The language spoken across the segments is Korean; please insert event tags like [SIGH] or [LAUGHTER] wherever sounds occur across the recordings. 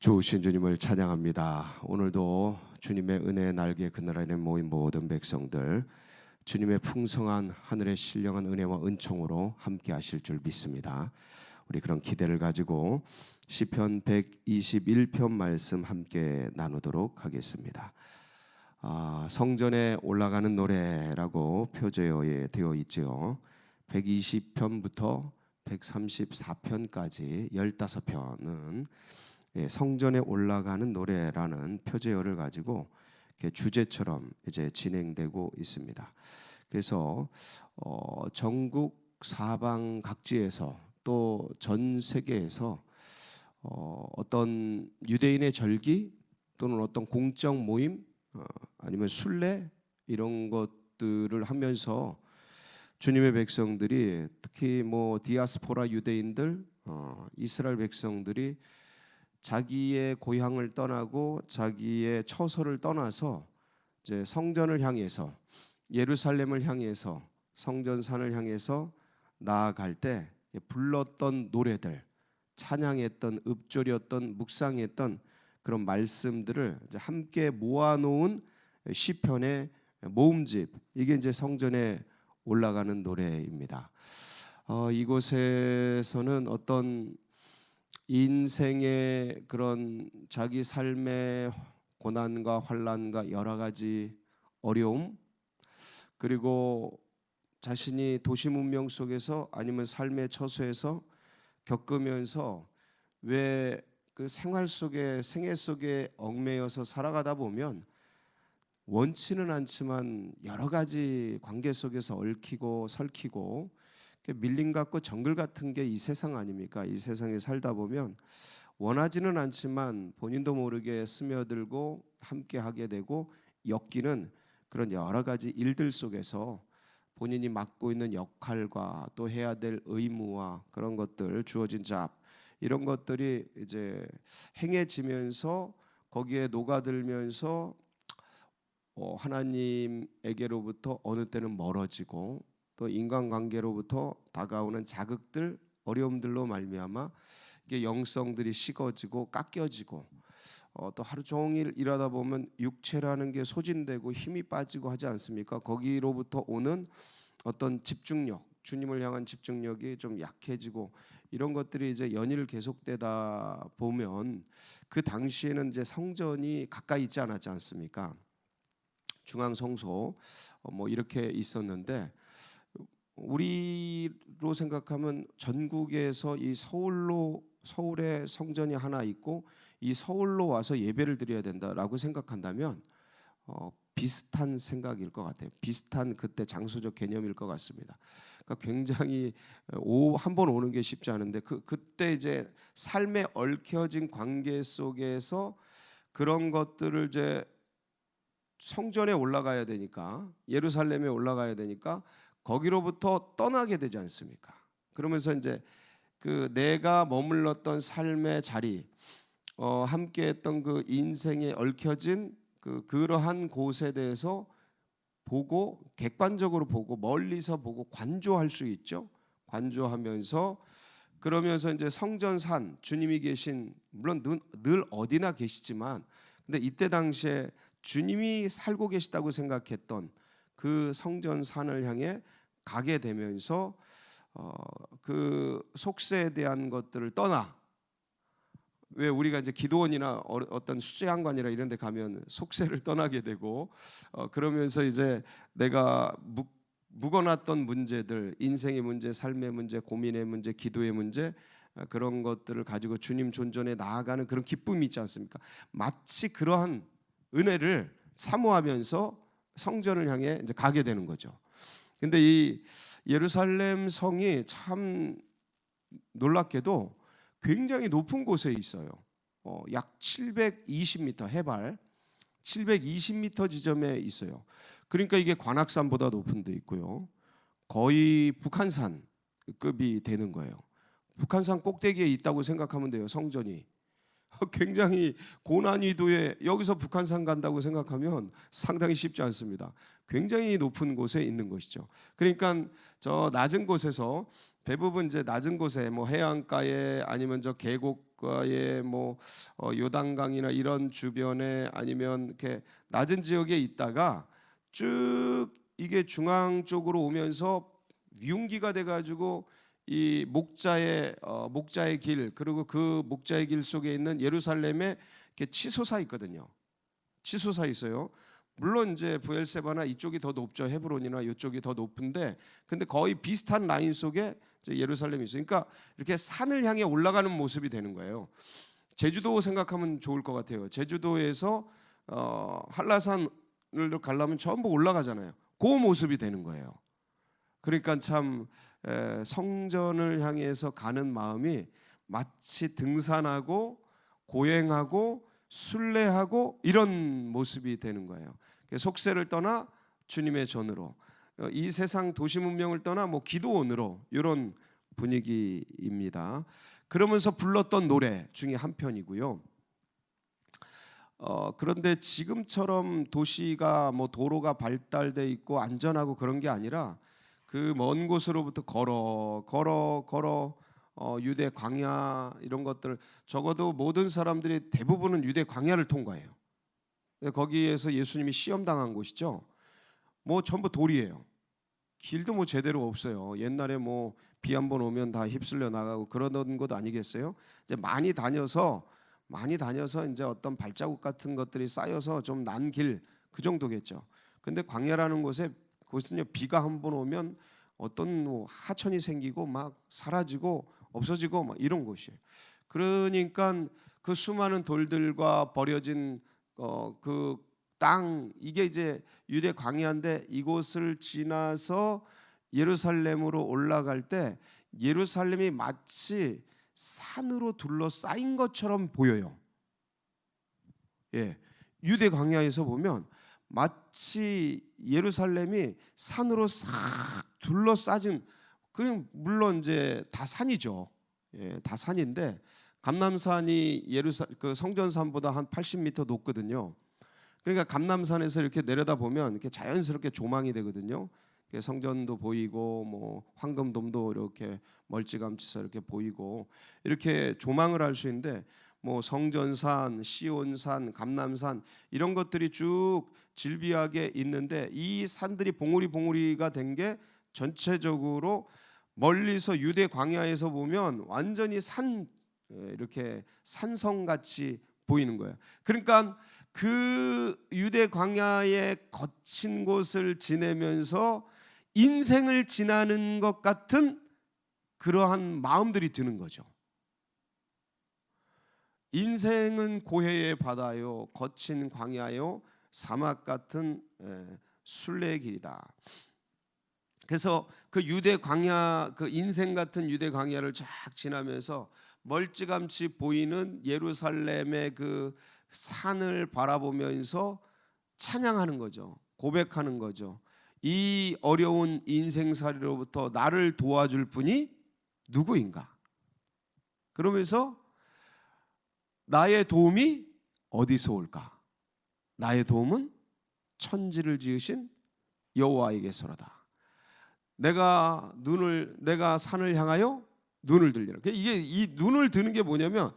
좋으신 주님을 찬양합니다. 오늘도 주님의 은혜의 날개 그늘에 모인 모든 백성들 주님의 풍성한 하늘의 신령한 은혜와 은총으로 함께 하실 줄 믿습니다. 우리 그런 기대를 가지고 시편 121편 말씀 함께 나누도록 하겠습니다. 아, 성전에 올라가는 노래라고 표제어에 되어 있지요. 120편부터 134편까지 15편은 예, 성전에 올라가는 노래라는 표제어를 가지고 주제처럼 이제 진행되고 있습니다. 그래서 어, 전국 사방 각지에서 또 전 세계에서 어, 어떤 유대인의 절기 또는 어떤 공적 모임 어, 아니면 순례 이런 것들을 하면서 주님의 백성들이 특히 뭐 디아스포라 유대인들 어, 이스라엘 백성들이 자기의 고향을 떠나고 자기의 처소를 떠나서 이제 성전을 향해서 예루살렘을 향해서 성전산을 향해서 나아갈 때 불렀던 노래들, 찬양했던 읍조리였던 묵상했던 그런 말씀들을 함께 모아놓은 시편의 모음집 이게 이제 성전에 올라가는 노래입니다. 어, 이곳에서는 어떤 인생의 그런 자기 삶의 고난과 환란과 여러 가지 어려움 그리고 자신이 도시 문명 속에서 아니면 삶의 처소에서 겪으면서 왜 그 생활 속에 생애 속에 얽매여서 살아가다 보면 원치는 않지만 여러 가지 관계 속에서 얽히고 설키고 밀림 같고 정글 같은 게 이 세상 아닙니까? 이 세상에 살다 보면 원하지는 않지만 본인도 모르게 스며들고 함께 하게 되고 엮이는 그런 여러 가지 일들 속에서 본인이 맡고 있는 역할과 또 해야 될 의무와 그런 것들 주어진 잡 이런 것들이 이제 행해지면서 거기에 녹아들면서 어, 하나님에게로부터 어느 때는 멀어지고 또 인간관계로부터 다가오는 자극들 어려움들로 말미암아 이게 영성들이 식어지고 깎여지고 어, 또 하루 종일 일하다 보면 육체라는 게 소진되고 힘이 빠지고 하지 않습니까? 거기로부터 오는 어떤 집중력, 주님을 향한 집중력이 좀 약해지고 이런 것들이 이제 연일 계속되다 보면 그 당시에는 이제 성전이 가까이 있지 않았지 않습니까? 중앙 성소 어, 뭐 이렇게 있었는데 우리로 생각하면 전국에서 이 서울로 서울에 성전이 하나 있고 이 서울로 와서 예배를 드려야 된다라고 생각한다면 어, 비슷한 생각일 것 같아요. 비슷한 그때 장소적 개념일 것 같습니다. 그러니까 굉장히 한 번 오는 게 쉽지 않은데 그 그때 이제 삶에 얽혀진 관계 속에서 그런 것들을 이제 성전에 올라가야 되니까 예루살렘에 올라가야 되니까 거기로부터 떠나게 되지 않습니까? 그러면서 이제 그 내가 머물렀던 삶의 자리, 어, 함께했던 그 인생에 얽혀진 그 그러한 곳에 대해서 보고 객관적으로 보고 멀리서 보고 관조할 수 있죠. 관조하면서 그러면서 이제 성전산 주님이 계신 물론 늘, 늘 어디나 계시지만 근데 이때 당시에 주님이 살고 계시다고 생각했던 그 성전산을 향해 가게 되면서 어, 그 속세에 대한 것들을 떠나 왜 우리가 이제 기도원이나 어떤 수제양관이나 이런 데 가면 속세를 떠나게 되고 어, 그러면서 이제 내가 묵, 묵어놨던 문제들 인생의 문제 삶의 문제 고민의 문제 기도의 문제 어, 그런 것들을 가지고 주님 존전에 나아가는 그런 기쁨이 있지 않습니까? 마치 그러한 은혜를 사모하면서 성전을 향해 이제 가게 되는 거죠 근데 이 예루살렘 성이 참 놀랍게도 굉장히 높은 곳에 있어요. 어, 약 720m 해발 720m 지점에 있어요. 그러니까 이게 관악산보다 높은 데 있고요. 거의 북한산급이 되는 거예요. 북한산 꼭대기에 있다고 생각하면 돼요. 성전이. [LAUGHS] 굉장히 고난이도에 여기서 북한산 간다고 생각하면 상당히 쉽지 않습니다. 굉장히 높은 곳에 있는 것이죠. 그러니까 저 낮은 곳에서 대부분 이제 낮은 곳에 뭐 해안가에 아니면 저 계곡 유다과의 뭐 어, 요단강이나 이런 주변에 아니면 이렇게 낮은 지역에 있다가 쭉 이게 중앙 쪽으로 오면서 융기가 돼 가지고 이 목자의 어, 목자의 길 그리고 그 목자의 길 속에 있는 예루살렘에 이렇게 치솟아 있거든요. 치솟아 있어요. 물론 이제 부엘세바나 이쪽이 더 높죠. 헤브론이나 이쪽이 더 높은데 근데 거의 비슷한 라인 속에 예루살렘이 있어요. 그러니까 이렇게 산을 향해 올라가는 모습이 되는 거예요. 제주도 생각하면 좋을 것 같아요. 제주도에서 어, 한라산을 가려면 전부 올라가잖아요. 그 모습이 되는 거예요. 그러니까 참 에, 성전을 향해서 가는 마음이 마치 등산하고 고행하고 순례하고 이런 모습이 되는 거예요. 속세를 떠나 주님의 전으로 어, 이 세상 도시 문명을 떠나 뭐 기도원으로 이런 분위기입니다. 그러면서 불렀던 노래 중에 한 편이고요. 어, 그런데 지금처럼 도시가 뭐 도로가 발달돼 있고 안전하고 그런 게 아니라 그 먼 곳으로부터 걸어 걸어 걸어 어, 유대 광야 이런 것들 적어도 모든 사람들이 대부분은 유대 광야를 통과해요. 근데 거기에서 예수님이 시험 당한 곳이죠. 뭐 전부 돌이에요. 길도 뭐 제대로 없어요. 옛날에 뭐 비 한 번 오면 다 휩쓸려 나가고 그러던 것 아니겠어요? 이제 많이 다녀서 많이 다녀서 이제 어떤 발자국 같은 것들이 쌓여서 좀 난 길 그 정도겠죠. 근데 광야라는 곳에 그곳은요 비가 한 번 오면 어떤 뭐 하천이 생기고 막 사라지고 없어지고 막 이런 곳이에요. 그러니까 그 수많은 돌들과 버려진 어 그 땅 이게 이제 유대 광야인데 이곳을 지나서 예루살렘으로 올라갈 때 예루살렘이 마치 산으로 둘러싸인 것처럼 보여요. 예. 유대 광야에서 보면 마치 예루살렘이 산으로 싹 둘러싸진 그냥 물론 이제 다 산이죠. 예, 다 산인데 감남산이 예루살 그 성전산보다 한 80m 높거든요. 그러니까 감남산에서 이렇게 내려다 보면 이렇게 자연스럽게 조망이 되거든요. 성전도 보이고 뭐 황금돔도 이렇게 멀찌감치서 이렇게 보이고 이렇게 조망을 할 수 있는데 뭐 성전산, 시온산, 감남산 이런 것들이 쭉 질비하게 있는데 이 산들이 봉우리 봉우리가 된 게 전체적으로 멀리서 유대 광야에서 보면 완전히 산 예, 이렇게 산성 같이 보이는 거예요. 그러니까 그 유대 광야의 거친 곳을 지내면서 인생을 지나는 것 같은 그러한 마음들이 드는 거죠. 인생은 고해의 바다요, 거친 광야요, 사막 같은 예, 순례의 길이다. 그래서 그 유대 광야, 그 인생 같은 유대 광야를 쫙 지나면서 멀찌감치 보이는 예루살렘의 그 산을 바라보면서 찬양하는 거죠. 고백하는 거죠. 이 어려운 인생살이로부터 나를 도와줄 분이 누구인가? 그러면서 나의 도움이 어디서 올까? 나의 도움은 천지를 지으신 여호와에게서로다. 내가 눈을 내가 산을 향하여 눈을 들리라. 이게 이 눈을 드는 게 뭐냐면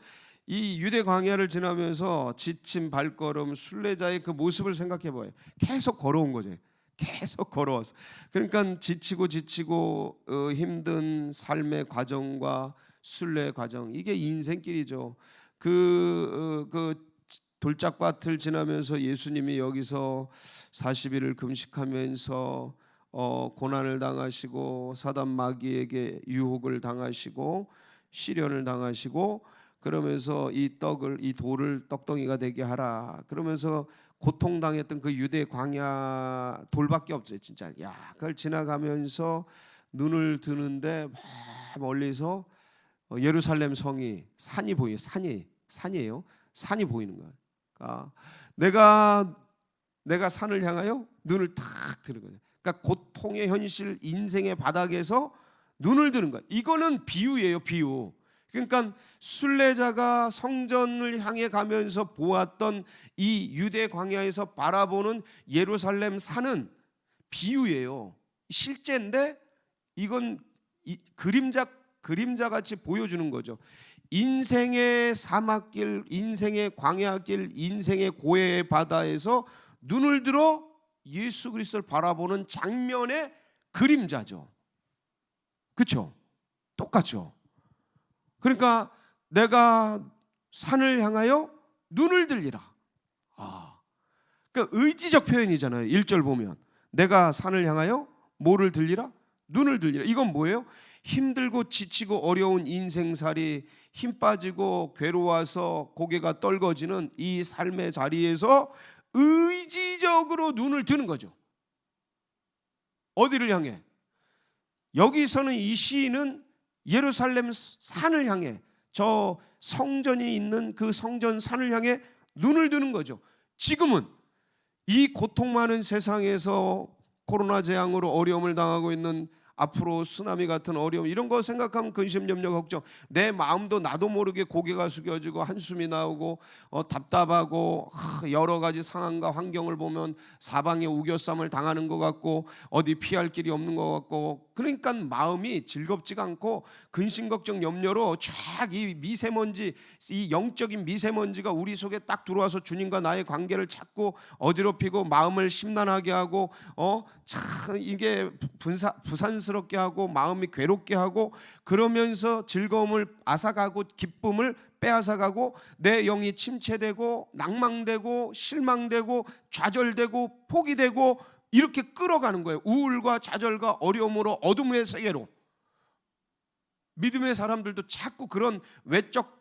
이 유대 광야를 지나면서 지친 발걸음 순례자의 그 모습을 생각해 봐요. 계속 걸어온 거죠. 계속 걸어왔어. 그러니까 지치고 지치고 어, 힘든 삶의 과정과 순례 과정 이게 인생길이죠. 그, 어, 그 돌짝밭을 지나면서 예수님이 여기서 40일을 금식하면서 어, 고난을 당하시고 사단 마귀에게 유혹을 당하시고 시련을 당하시고 그러면서 이 떡을 이 돌을 떡덩이가 되게 하라. 그러면서 고통 당했던 그 유대 광야 돌밖에 없죠, 진짜. 야, 그걸 지나가면서 눈을 드는데 멀리서 어, 예루살렘 성이 산이 보이 산이 산이에요. 산이 보이는 거예요. 그러니까 내가 내가 산을 향하여 눈을 탁 드는 거예요. 그러니까 고통의 현실, 인생의 바닥에서 눈을 드는 거예요. 이거는 비유예요, 비유. 그러니까 순례자가 성전을 향해 가면서 보았던 이 유대 광야에서 바라보는 예루살렘 산은 비유예요. 실제인데 이건 그림자 그림자 같이 보여주는 거죠. 인생의 사막길, 인생의 광야길, 인생의 고해의 바다에서 눈을 들어 예수 그리스도를 바라보는 장면의 그림자죠. 그렇죠? 똑같죠. 그러니까 내가 산을 향하여 눈을 들리라. 아, 그 의지적 표현이잖아요. 1절 보면 내가 산을 향하여 뭐를 들리라? 눈을 들리라. 이건 뭐예요? 힘들고 지치고 어려운 인생살이 힘 빠지고 괴로워서 고개가 떨거지는 이 삶의 자리에서 의지적으로 눈을 드는 거죠. 어디를 향해? 여기서는 이 시인은 예루살렘 산을 향해 저 성전이 있는 그 성전 산을 향해 눈을 드는 거죠. 지금은 이 고통 많은 세상에서 코로나 재앙으로 어려움을 당하고 있는 앞으로 쓰나미 같은 어려움 이런 거 생각하면 근심 염려 걱정. 내 마음도 나도 모르게 고개가 숙여지고 한숨이 나오고 어, 답답하고 하, 여러 가지 상황과 환경을 보면 사방에 우겨쌈을 당하는 것 같고 어디 피할 길이 없는 것 같고. 그러니까 마음이 즐겁지가 않고 근심 걱정 염려로 쫙 이 미세먼지 이 영적인 미세먼지가 우리 속에 딱 들어와서 주님과 나의 관계를 찾고 어지럽히고 마음을 심란하게 하고 어참 이게 분사, 부산스 럽게 하고 마음이 괴롭게 하고 그러면서 즐거움을 앗아가고 기쁨을 빼앗아가고 내 영이 침체되고 낭망되고 실망되고 좌절되고 포기되고 이렇게 끌어가는 거예요. 우울과 좌절과 어려움으로 어둠의 세계로 믿음의 사람들도 자꾸 그런 외적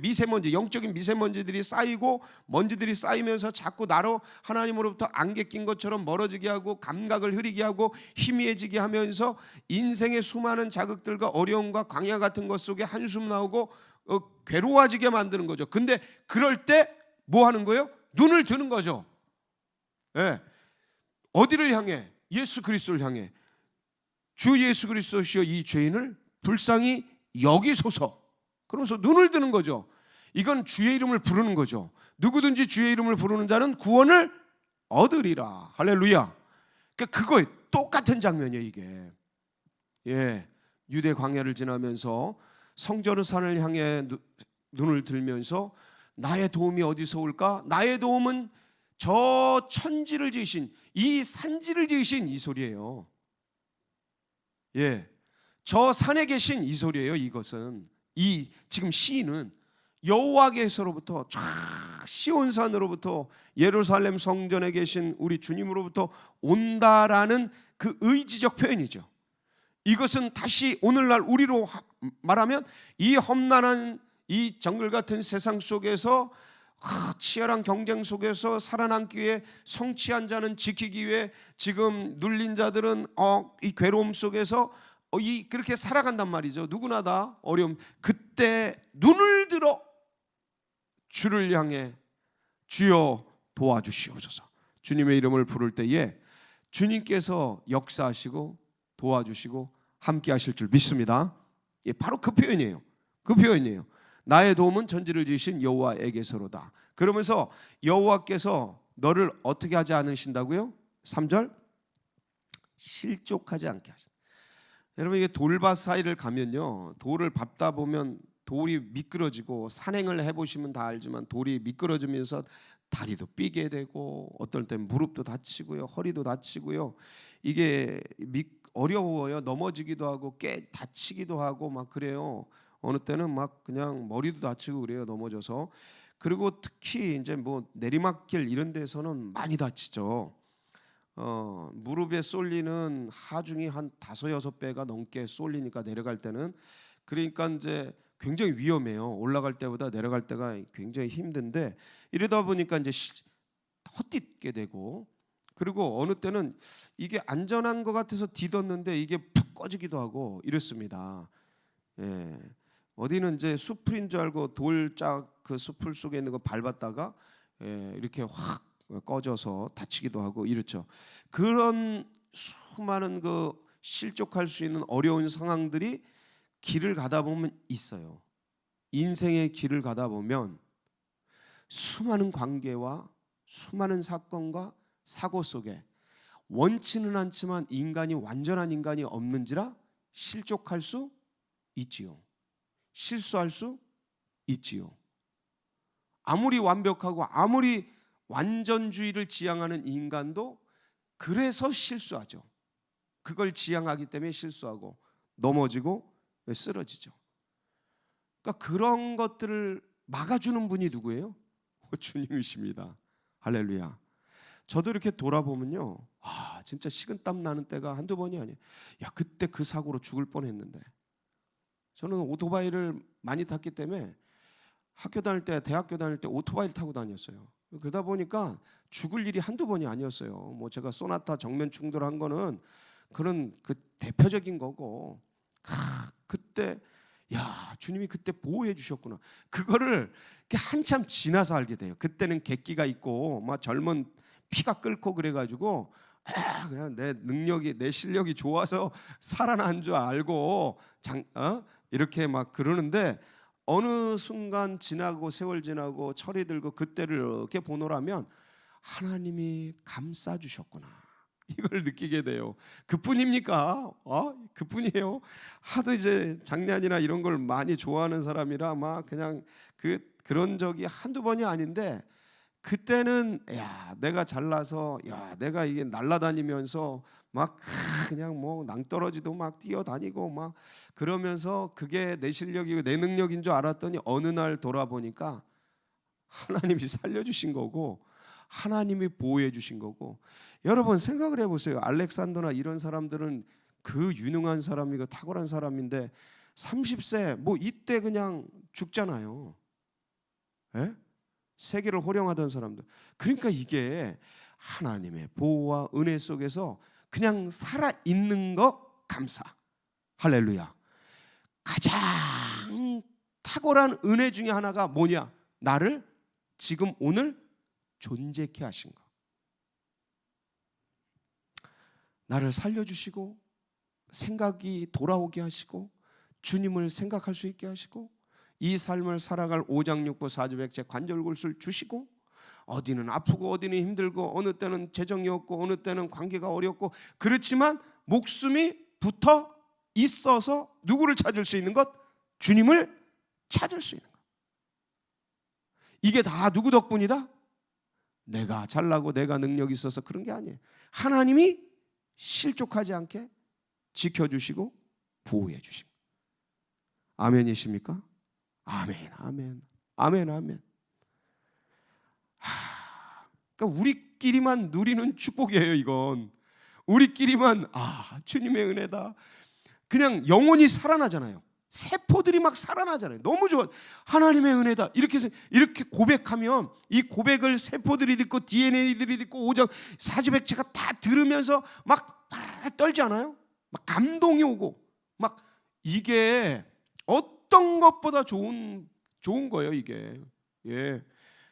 미세먼지 영적인 미세먼지들이 쌓이고 먼지들이 쌓이면서 자꾸 나로 하나님으로부터 안개 낀 것처럼 멀어지게 하고 감각을 흐리게 하고 희미해지게 하면서 인생의 수많은 자극들과 어려움과 광야 같은 것 속에 한숨 나오고 어, 괴로워지게 만드는 거죠. 근데 그럴 때 뭐 하는 거예요? 눈을 드는 거죠. 예. 어디를 향해? 예수 그리스도를 향해. 주 예수 그리스도시여 이 죄인을 불쌍히 여기소서. 그러면서 눈을 드는 거죠. 이건 주의 이름을 부르는 거죠. 누구든지 주의 이름을 부르는 자는 구원을 얻으리라. 할렐루야. 그러니까 그거에 똑같은 장면이에요, 이게. 예. 유대 광야를 지나면서 성전산을 향해 누, 눈을 들면서 나의 도움이 어디서 올까? 나의 도움은 저 천지를 지으신 이 산지를 지으신 이 소리예요. 예. 저 산에 계신 이 소리예요. 이것은 이 지금 시인은 여호와께서로부터 쫙 시온산으로부터 예루살렘 성전에 계신 우리 주님으로부터 온다라는 그 의지적 표현이죠. 이것은 다시 오늘날 우리로 말하면 이 험난한 이 정글 같은 세상 속에서 치열한 경쟁 속에서 살아남기 위해 성취한 자는 지키기 위해 지금 눌린 자들은 어, 이 괴로움 속에서 어, 이 그렇게 살아간단 말이죠. 누구나 다 어려움. 그때 눈을 들어 주를 향해 주여 도와주시옵소서. 주님의 이름을 부를 때에 주님께서 역사하시고 도와주시고 함께 하실 줄 믿습니다. 예, 바로 그 표현이에요. 그 표현이에요. 나의 도움은 전지를 지으신 여호와에게서로다. 그러면서 여호와께서 너를 어떻게 하지 않으신다고요? 3절 실족하지 않게 하신다. 여러분 이게 돌밭 사이를 가면요. 돌을 밟다 보면 돌이 미끄러지고 산행을 해 보시면 다 알지만 돌이 미끄러지면서 다리도 삐게 되고 어떨 땐 무릎도 다치고요. 허리도 다치고요. 이게 미, 어려워요. 넘어지기도 하고 깨 다치기도 하고 막 그래요. 어느 때는 막 그냥 머리도 다치고 그래요 넘어져서 그리고 특히 이제 뭐 내리막길 이런 데서는 많이 다치죠. 어, 무릎에 쏠리는 하중이 한 다섯 여섯 배가 넘게 쏠리니까 내려갈 때는 그러니까 이제 굉장히 위험해요. 올라갈 때보다 내려갈 때가 굉장히 힘든데 이러다 보니까 이제 헛디게 되고 그리고 어느 때는 이게 안전한 것 같아서 디뎠는데 이게 푹 꺼지기도 하고 이렇습니다. 예. 어디는 이제 수풀인 줄 알고 돌짝 그 수풀 속에 있는 거 밟았다가 예, 이렇게 확 꺼져서 다치기도 하고 이렇죠. 그런 수많은 그 실족할 수 있는 어려운 상황들이 길을 가다 보면 있어요. 인생의 길을 가다 보면 수많은 관계와 수많은 사건과 사고 속에 원치는 않지만 인간이 완전한 인간이 없는지라 실족할 수 있지요. 실수할 수 있지요. 아무리 완벽하고 아무리 완전주의를 지향하는 인간도 그래서 실수하죠. 그걸 지향하기 때문에 실수하고 넘어지고 쓰러지죠. 그러니까 그런 것들을 막아주는 분이 누구예요? [LAUGHS] 주님이십니다. 할렐루야. 저도 이렇게 돌아보면요. 아, 진짜 식은땀 나는 때가 한두 번이 아니에요. 야, 그때 그 사고로 죽을 뻔 했는데. 저는 오토바이를 많이 탔기 때문에 학교 다닐 때, 대학교 다닐 때 오토바이를 타고 다녔어요. 그러다 보니까 죽을 일이 한두 번이 아니었어요. 뭐 제가 소나타 정면 충돌한 거는 그런 그 대표적인 거고. 아, 그때 야, 주님이 그때 보호해 주셨구나. 그거를 한참 지나서 알게 돼요. 그때는 객기가 있고 막 젊은 피가 끓고 그래가지고 아, 그냥 내 능력이 내 실력이 좋아서 살아난 줄 알고 장, 어? 이렇게 막 그러는데 어느 순간 지나고 세월 지나고 철이 들고 그때를 이렇게 보노라면 하나님이 감싸 주셨구나. [LAUGHS] 이걸 느끼게 돼요. 그뿐입니까? 어? 그뿐이에요. 하도 이제 장난이나 이런 걸 많이 좋아하는 사람이라 막 그냥 그 그런 적이 한두 번이 아닌데 그때는 야 내가 잘나서 야 내가 이게 날라다니면서 막 그냥 뭐 낭떠러지도 막 뛰어다니고 막 그러면서 그게 내 실력이고 내 능력인 줄 알았더니 어느 날 돌아보니까 하나님이 살려주신 거고 하나님이 보호해 주신 거고. 여러분 생각을 해보세요. 알렉산더나 이런 사람들은 그 유능한 사람이고 탁월한 사람인데 30세 뭐 이때 그냥 죽잖아요. 예? 세계를 호령하던 사람들. 그러니까 이게 하나님의 보호와 은혜 속에서 그냥 살아 있는 것 감사. 할렐루야. 가장 탁월한 은혜 중에 하나가 뭐냐? 나를 지금 오늘 존재케 하신 것. 나를 살려주시고 생각이 돌아오게 하시고 주님을 생각할 수 있게 하시고 이 삶을 살아갈 오장육부 사주백제 관절골수를 주시고 어디는 아프고 어디는 힘들고 어느 때는 재정이 없고 어느 때는 관계가 어렵고 그렇지만 목숨이 붙어 있어서 누구를 찾을 수 있는 것? 주님을 찾을 수 있는 것. 이게 다 누구 덕분이다? 내가 잘나고 내가 능력이 있어서 그런 게 아니에요. 하나님이 실족하지 않게 지켜주시고 보호해 주심. 아멘이십니까? 아멘, 아멘, 아멘, 아멘. 하, 그러니까 우리끼리만 누리는 축복이에요. 이건 우리끼리만 아 주님의 은혜다. 그냥 영혼이 살아나잖아요. 세포들이 막 살아나잖아요. 너무 좋아. 하나님의 은혜다. 이렇게 이렇게 고백하면 이 고백을 세포들이 듣고 DNA들이 듣고 오장 사지백체가 다 들으면서 막 떨지 않아요? 막 감동이 오고 막 이게 어떤 것보다 좋은 좋은 거예요, 이게. 예.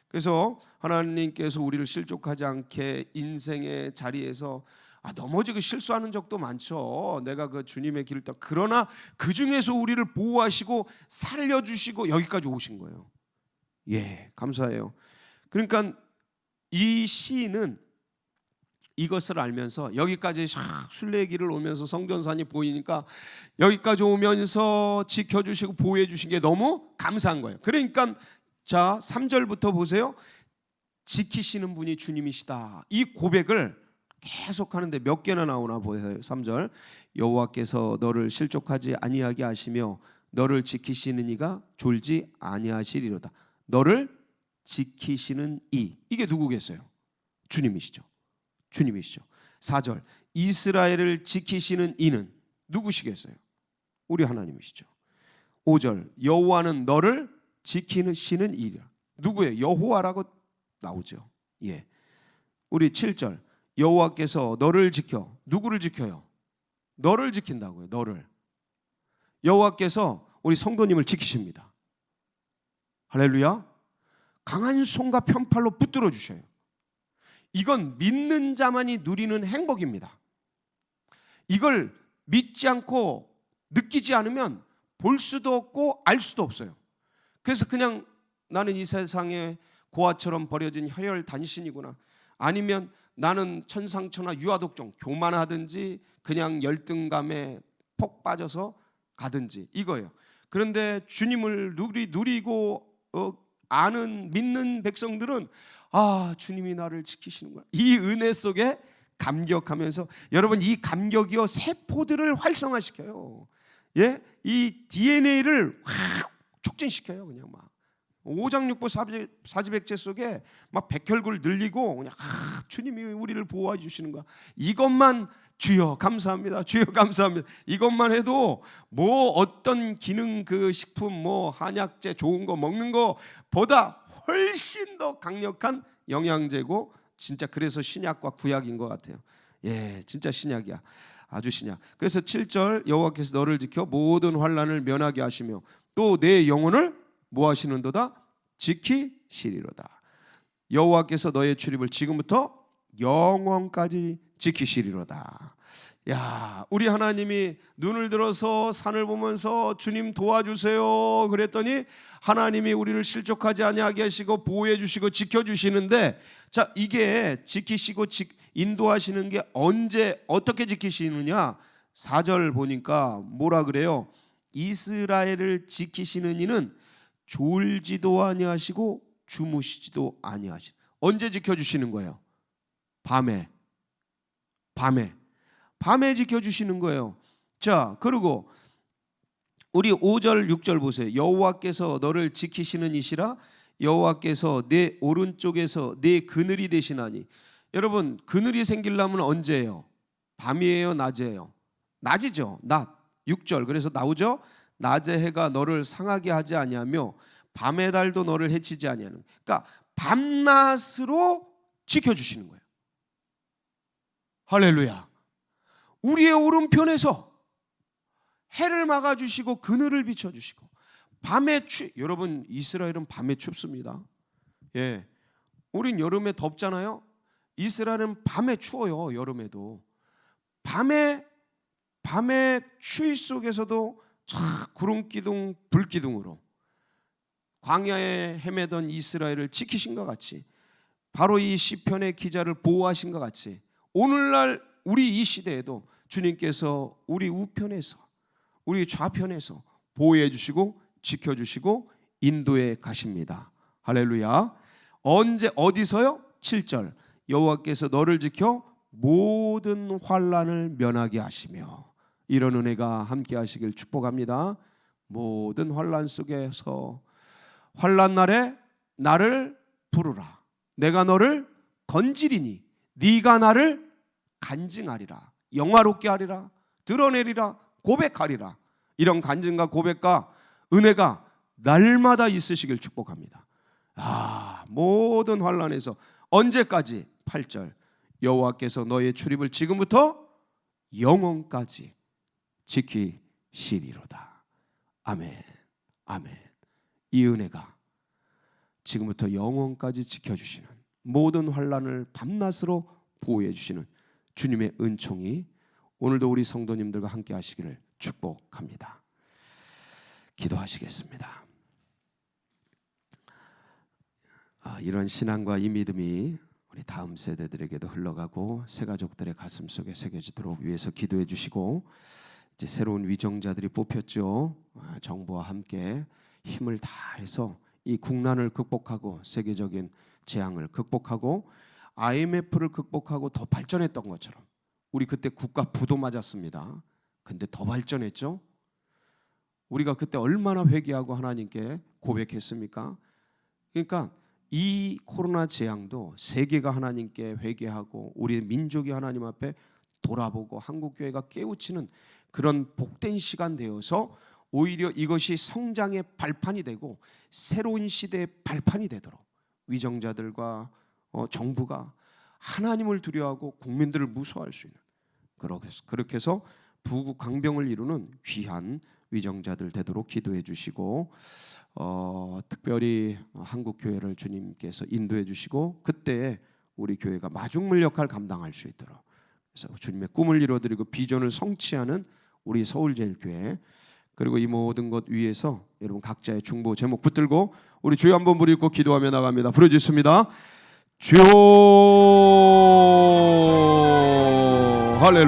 그래서 하나님께서 우리를 실족하지 않게 인생의 자리에서 아, 넘어지고 실수하는 적도 많죠. 내가 그 주님의 길을 따 그러나 그 중에서 우리를 보호하시고 살려주시고 여기까지 오신 거예요. 예, 감사해요. 그러니까 이 시인은 이것을 알면서 여기까지 샥 순례길을 오면서 성전산이 보이니까 여기까지 오면서 지켜주시고 보호해 주신 게 너무 감사한 거예요. 그러니까 자 3절부터 보세요. 지키시는 분이 주님이시다. 이 고백을 계속 하는데 몇 개나 나오나 보세요. 3절. 여호와께서 너를 실족하지 아니하게 하시며 너를 지키시는 이가 졸지 아니하시리로다. 너를 지키시는 이. 이게 누구겠어요? 주님이시죠. 주님이시죠. 4절. 이스라엘을 지키시는 이는 누구시겠어요? 우리 하나님이시죠. 5절. 여호와는 너를 지키시는 이라. 누구예요? 여호와라고 나오죠. 예. 우리 7절. 여호와께서 너를 지켜 누구를 지켜요? 너를 지킨다고요. 너를 여호와께서 우리 성도님을 지키십니다. 할렐루야. 강한 손과 편팔로 붙들어 주셔요. 이건 믿는 자만이 누리는 행복입니다. 이걸 믿지 않고 느끼지 않으면 볼 수도 없고 알 수도 없어요. 그래서 그냥 나는 이 세상에 고아처럼 버려진 혈혈 단신이구나. 아니면 나는 천상천하 유아독종 교만하든지 그냥 열등감에 폭 빠져서 가든지 이거예요. 그런데 주님을 누리, 누리고 어, 아는 믿는 백성들은 아 주님이 나를 지키시는구나 이 은혜 속에 감격하면서 여러분 이 감격이요 세포들을 활성화시켜요. 예, 이 DNA를 확 촉진시켜요. 그냥 막 오장육부 사지- 사지백제 속에 막 백혈구를 늘리고 그냥 아, 주님이 우리를 보호해 주시는 거야. 이것만 주여 감사합니다. 주여 감사합니다. 이것만 해도 뭐 어떤 기능 그 식품 뭐 한약재 좋은 거 먹는 거보다 훨씬 더 강력한 영양제고 진짜 그래서 신약과 구약인 것 같아요. 예, 진짜 신약이야. 아주 신약. 그래서 7절 여호와께서 너를 지켜 모든 환란을 면하게 하시며 또 내 영혼을 뭐 하시는도다 지키시리로다. 여호와께서 너의 출입을 지금부터 영원까지 지키시리로다. 야, 우리 하나님이 눈을 들어서 산을 보면서 주님 도와주세요. 그랬더니 하나님이 우리를 실족하지 아니하게 하시고 보호해 주시고 지켜 주시는데 자, 이게 지키시고 지- 인도하시는 게 언제 어떻게 지키시느냐? 4절 보니까 뭐라 그래요? 이스라엘을 지키시는 이는 졸지도 아니하시고 주무시지도 아니하시. 언제 지켜 주시는 거예요? 밤에. 밤에. 밤에 지켜 주시는 거예요. 자, 그리고 우리 5절 6절 보세요. 여호와께서 너를 지키시는 이시라 여호와께서 내 오른쪽에서 내 그늘이 되시나니 여러분 그늘이 생기려면 언제예요? 밤이에요, 낮이에요? 낮이죠. 낮. 6절. 그래서 나오죠. 낮의 해가 너를 상하게 하지 아니하며 밤의 달도 너를 해치지 아니하는. 그러니까 밤낮으로 지켜 주시는 거예요. 할렐루야. 우리의 오른편에서 해를 막아 주시고 그늘을 비춰 주시고 밤에 추 여러분 이스라엘은 밤에 춥습니다. 예. 우린 여름에 덥잖아요. 이스라엘은 밤에 추워요. 여름에도. 밤에 밤에 추위 속에서도 촥 구름 기둥 불 기둥으로 광야에 헤매던 이스라엘을 지키신 것 같이 바로 이 시편의 기자를 보호하신 것 같이 오늘날 우리 이 시대에도 주님께서 우리 우편에서 우리 좌편에서 보호해 주시고 지켜 주시고 인도해 가십니다. 할렐루야. 언제 어디서요? 7절. 여호와께서 너를 지켜 모든 환란을 면하게 하시며 이런 은혜가 함께 하시길 축복합니다. 모든 환란 속에서 환란 날에 나를 부르라. 내가 너를 건지리니 네가 나를 간증하리라. 영화롭게 하리라. 드러내리라. 고백하리라. 이런 간증과 고백과 은혜가 날마다 있으시길 축복합니다. 아, 모든 환란에서 언제까지 8절 여호와께서 너의 출입을 지금부터 영원까지 지키시리로다. 아멘. 아멘. 이 은혜가 지금부터 영원까지 지켜 주시는 모든 환란을 밤낮으로 보호해 주시는 주님의 은총이 오늘도 우리 성도님들과 함께 하시기를 축복합니다. 기도하시겠습니다. 아, 이런 신앙과 이 믿음이 우리 다음 세대들에게도 흘러가고 새 가족들의 가슴 속에 새겨지도록 위해서 기도해 주시고 이제 새로운 위정자들이 뽑혔죠. 아, 정부와 함께 힘을 다해서 이 국난을 극복하고 세계적인 재앙을 극복하고 IMF를 극복하고 더 발전했던 것처럼 우리 그때 국가 부도 맞았습니다. 근데 더 발전했죠. 우리가 그때 얼마나 회개하고 하나님께 고백했습니까? 그러니까 이 코로나 재앙도 세계가 하나님께 회개하고 우리 민족이 하나님 앞에 돌아보고 한국 교회가 깨우치는 그런 복된 시간 되어서 오히려 이것이 성장의 발판이 되고 새로운 시대의 발판이 되도록 위정자들과 어, 정부가 하나님을 두려워하고 국민들을 무서워할 수 있는 그렇게 해서, 부국 강병을 이루는 귀한 위정자들 되도록 기도해 주시고 어, 특별히 한국 교회를 주님께서 인도해 주시고 그때 우리 교회가 마중물 역할 감당할 수 있도록 그래서 주님의 꿈을 이루어드리고 비전을 성취하는 우리 서울제일교회 그리고 이 모든 것 위에서 여러분 각자의 중보 제목 붙들고 우리 주여 한번 부르고 기도하며 나갑니다. 부르짖습니다. 주여 할렐루야.